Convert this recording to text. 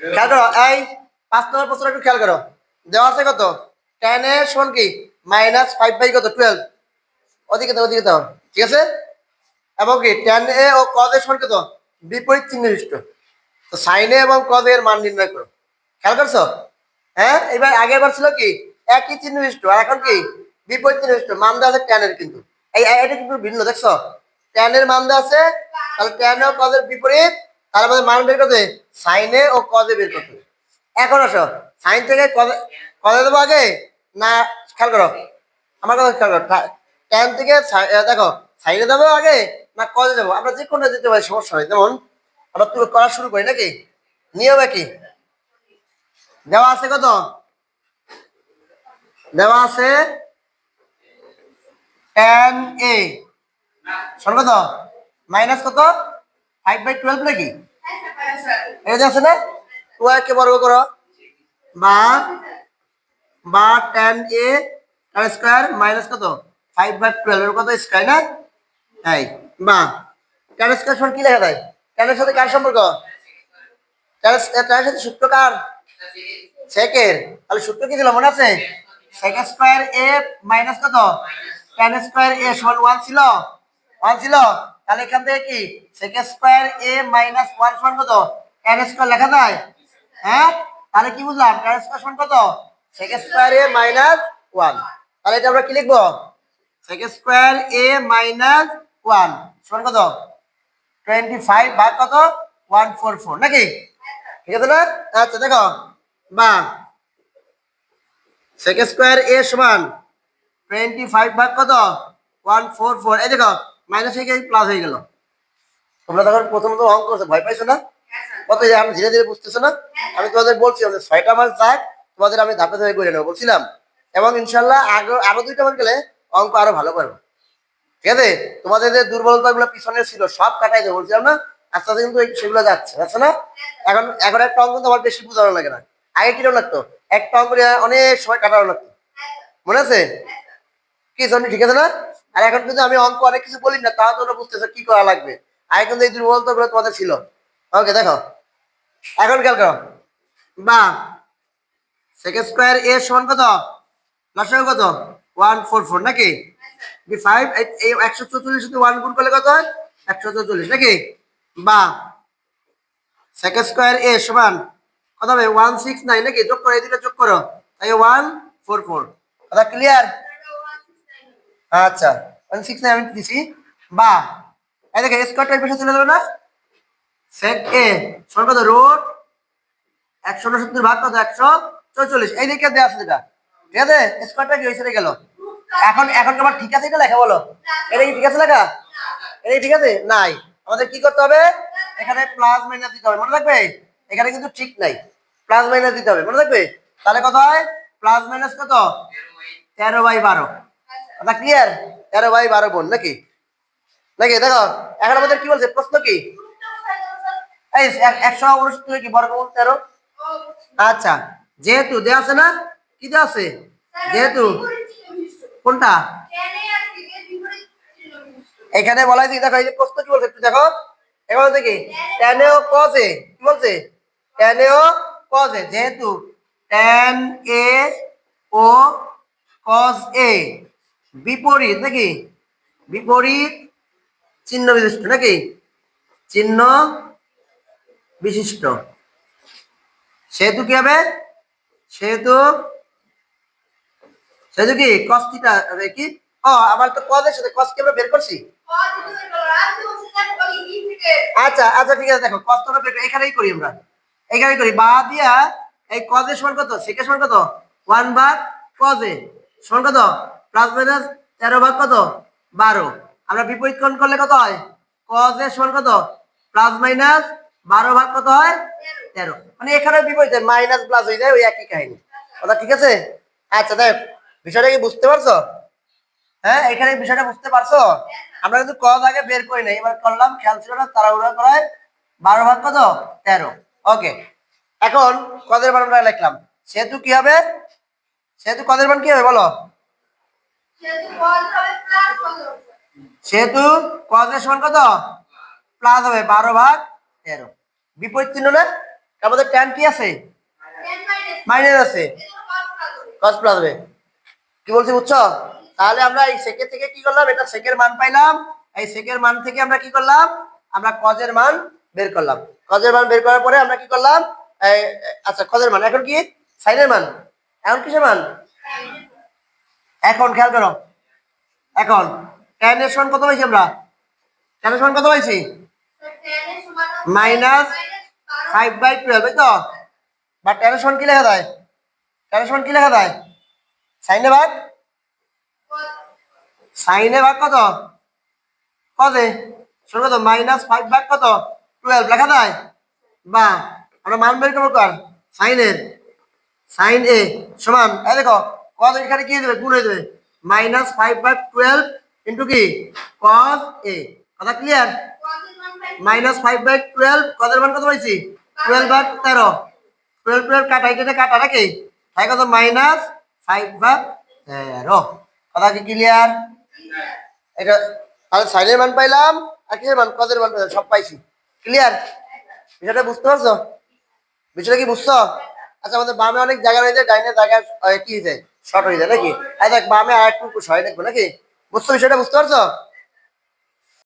খেয়াল করো এই পাঁচ নম্বর প্রশ্ন একটু খেয়াল করো। দেওয়া আছে কত? টেন এর সমান কি? মাইনাস ফাইভ বাই কত? টুয়েলভ ওদিকে দাও, ওদিকে ঠিক আছে? এবং কি টেন এ ও কজ এর সমান কত? বিপরীত চিহ্ন বিশিষ্ট তো সাইনে এবং কজ এর মান নির্ণয় করো। খেয়াল করছ? হ্যাঁ? এবার আগের বার ছিল কি? একই চিহ্ন বিশিষ্ট আর এখন কি? বিপরীত চিহ্ন বিশিষ্ট মান দেওয়া আছে টেন এর কিন্তু। এই এটা কিন্তু ভিন্ন, দেখছ? টেন এর মান দেওয়া আছে, তাহলে টেন ও কজ এর বিপরীত। তার মধ্যে মান বের করতে সাইনে ও কজে বের করতে এখন আসো। সাইন থেকে কজে দেবো আগে? না, খেয়াল করো। আমার কথা খেয়াল করো। টেন থেকে দেখো সাইনে দেবো আগে? না কজে যাব আমরা যে কোনটা দিতে পারি, সমস্যা হয় যেমন, আমরা তুলে করা শুরু করি নাকি? নিয়ম কি দেওয়া আছে কত? দেওয়া আছে টেন এ শোন কত? মাইনাস কত? ফাইভ বাই টুয়েলভ নাকি? এটা যে আছে না? টু কে বর্গ করো। বা বা টেন এ তার স্কোয়ার মাইনাস কত? ফাইভ বাই টুয়েলভ এর কত স্কোয়ার না? এই বা। টেন স্কোয়ার সমান কি লেখা যায়? টেনের সাথে কার সম্পর্ক? টেনের সাথে সূত্র কার? সেকের। তাহলে সূত্র কি ছিল? মনে আছে? সেক স্কোয়ার এ মাইনাস কত? টেন স্কোয়ার এ সমান ওয়ান ছিল। ওয়ান ছিল? তাহলে এখান থেকে কি? Sec square A minus one সমান কত? টেন স্কোয়ার লেখা যায়? হ্যাঁ? তাহলে কি বুঝলাম? টেন স্কোয়ার সমান কত? Sec square A minus one তাহলে এটা আমরা কি লিখব? Sec square A minus one সমান কত? টোয়েন্টি ফাইভ ভাগ কত? ওয়ান ফোর ফোর নাকি? ঠিক আছে না? আচ্ছা দেখো। বা সেক স্কোয়ার এ সমান টোয়েন্টি ফাইভ ভাগ কত? ওয়ান ফোর ফোর এই দেখো। মাইনাস হয়ে গিয়ে প্লাস হয়ে গেল। তোমরা তখন প্রথমত অঙ্ক করছ, ভয় পাইছো না? কত আমি ধীরে ধীরে বুঝতেছো না, আমি তোমাদের বলছি যে ছয়টা মাস যাক, তোমাদের আমি ধাপে ধাপে করে নেব, বলছিলাম। এবং ইনশাল্লাহ আগে আরও দুইটা মাস গেলে অঙ্ক আরও ভালো করব। ঠিক আছে? তোমাদের যে দুর্বলতাগুলো পিছনে ছিল, সব কাটাই দেবো, বলছিলাম না? আস্তে আস্তে কিন্তু সেগুলো যাচ্ছে যাচ্ছে না? এখন এখন একটা অঙ্ক তোমার বেশি বোঝানো লাগে না। আগে কীরকম লাগতো? একটা অঙ্ক অনেক সময় কাটানো লাগতো। মনে আছে? কি জন্য ঠিক আছে না? আর এখন কিন্তু আমি অঙ্ক অনেক কিছু বলি না তাও তোমরা বুঝতেছো কি করা লাগবে। আগে কিন্তু এই দুর্বলতা গুলো তোমাদের ছিল। ওকে দেখো। এখন খেয়াল করো। বা সেকেন্ড স্কোয়ার এ সমান কত? লসাগু কত? ওয়ান ফোর ফোর নাকি? বি ফাইভ এই একশো চৌচল্লিশ সাথে ওয়ান গুণ করলে কত হয়? একশো চৌচল্লিশ, নাকি? বা সেকেন্ড স্কোয়ার এ সমান কত হবে? ওয়ান সিক্স নাইন নাকি? যোগ করো, এই দুটো যোগ করো। তাই ওয়ান ফোর ফোর কথা ক্লিয়ার আচ্ছা ওয়ান সিক্স নাইন আমি দিছি। বা, এই দেখে স্কোয়ারটা এই পাশে চলে যাবে না? সেক এ সমান কত? রোড একশো উনসত্তর ভাগ কত? একশো চৌচল্লিশ এই দিকে দেওয়া আছে যেটা। ঠিক আছে? স্কোয়ারটা কি হয়েছে গেল। এখন এখন তোমার ঠিক আছে এটা লেখা বলো। এটা কি ঠিক আছে লেখা? এটা ঠিক আছে? নাই। আমাদের কি করতে হবে? এখানে প্লাস মাইনাস দিতে হবে। মনে রাখবে এখানে কিন্তু ঠিক নাই। প্লাস মাইনাস দিতে হবে। মনে রাখবে তাহলে কত হয়? প্লাস মাইনাস কত? তেরো বাই বারো। কথা ক্লিয়ার তেরো ভাই, বারো বোন নাকি? নাকি? দেখো, এখন আমাদের কি বলছে? প্রশ্ন কি? এই এক- একশো উনসত্তর কি বর্গমূল তেরো আচ্ছা যেহেতু দেওয়া আছে না, কি দেওয়া আছে? যেহেতু কোনটা? এখানে বলা হয়েছে দেখো, এই যে প্রশ্ন কি বলছে একটু দেখো। এখানে বলছে কি? টেনে ও কজে কি বলছে? টেনে ও কজে যেহেতু টেন এ ও কজ এ। বিপরীত নাকি? বিপরীত চিহ্ন বিশিষ্ট নাকি? চিহ্ন বিশিষ্ট। সেহেতু কি হবে? সেহেতু সেহেতু কি? কস্তিটা কি? ও আমার তো কজের সাথে কস কি আমরা বের করছি? আচ্ছা আচ্ছা ঠিক আছে, দেখো কষ্ট বের- এখানেই করি আমরা। এখানেই করি। বা দিয়া এই কজের সমান কত? সেকের সমান কত? ওয়ান ভাগ কজে সমান কত? প্লাস মাইনাস তেরো ভাগ কত? বারো। আমরা বিপরীত কোণ করলে কত হয়? কজের সমান কত? প্লাস মাইনাস বারো ভাগ কত হয়? তেরো। মানে এখানে বিপরীত, মাইনাস প্লাস হয়ে যায় ওই একই কাহিনী। কথা ঠিক আছে? আচ্ছা দেখ, বিষয়টা কি বুঝতে পারছ? হ্যাঁ এখানে বিষয়টা বুঝতে পারছ? আমরা কিন্তু কজ আগে বের করি নাই। এবার করলাম, খেয়াল ছিল না, তাড়াহুড়া করায় বারো ভাগ কত? তেরো। ওকে। এখন কদের মান আমরা লিখলাম। সেহেতু কি হবে? সেহেতু কদের মান কি হবে বলো? সেহেতু কজের সমান কত? প্লাস হবে বারো ভাগ তেরো। বিপরীত চিহ্ন না? মধ্যে ট্যান কি আছে? মাইনাস আছে। কস প্লাস হবে। কি বলছি বুঝছ? তাহলে আমরা এই সেকের থেকে কি করলাম? এটা সেকের মান পাইলাম। এই সেকের মান থেকে আমরা কি করলাম? আমরা কজের মান বের করলাম। কজের মান বের করার পরে আমরা কি করলাম? আচ্ছা কজের মান। এখন কি? সাইনের মান। এখন কিসের মান? এখন খেয়াল করো। এখন ট্যান এর সমান কত পাইছি আমরা? ট্যান এর সমান কত পাইছি? মাইনাস ফাইভ বাই টুয়েলভ এই তো? বা ট্যান এর সমান কি লেখা যায়? ট্যান এর সমান কি লেখা যায়? সাইনে ভাগ? সাইনে ভাগ কত? কতে শোনো কত? মাইনাস ফাইভ ভাগ কত? টুয়েলভ লেখা যায়? বা, আমরা মান বের করব কার? সাইনের সাইন এ সমান, এই দেখো কত এখানে কি যাবে গুণ হয়ে যাবে। মাইনাস ফাইভ ভাগ টুয়েলভ ইন্টু কি? কস এ কথা clear minus five by twelve কত মান কত পাইছি? টুয়েলভ ভাগ তেরো। টুয়েলভ টুয়েলভ কাটা এটা কাটা নাকি? তাই কত? মাইনাস ফাইভ ভাগ তেরো। কথা কি ক্লিয়ার এটা তাহলে সাইনের মান পাইলাম আর কিসের মান? কদের মান পাইলাম, সব পাইছি। ক্লিয়ার বিষয়টা বুঝতে পারছ? বিষয়টা কি বুঝছ? আচ্ছা আমাদের বামে অনেক জায়গা রয়েছে, ডাইনে জায়গা কি হয়ে যায় শর্ট হয়ে যায় নাকি? আরে দেখ, বামে আর একটু হয়, দেখব নাকি? বুঝছ বিষয়টা বুঝতে পারছ?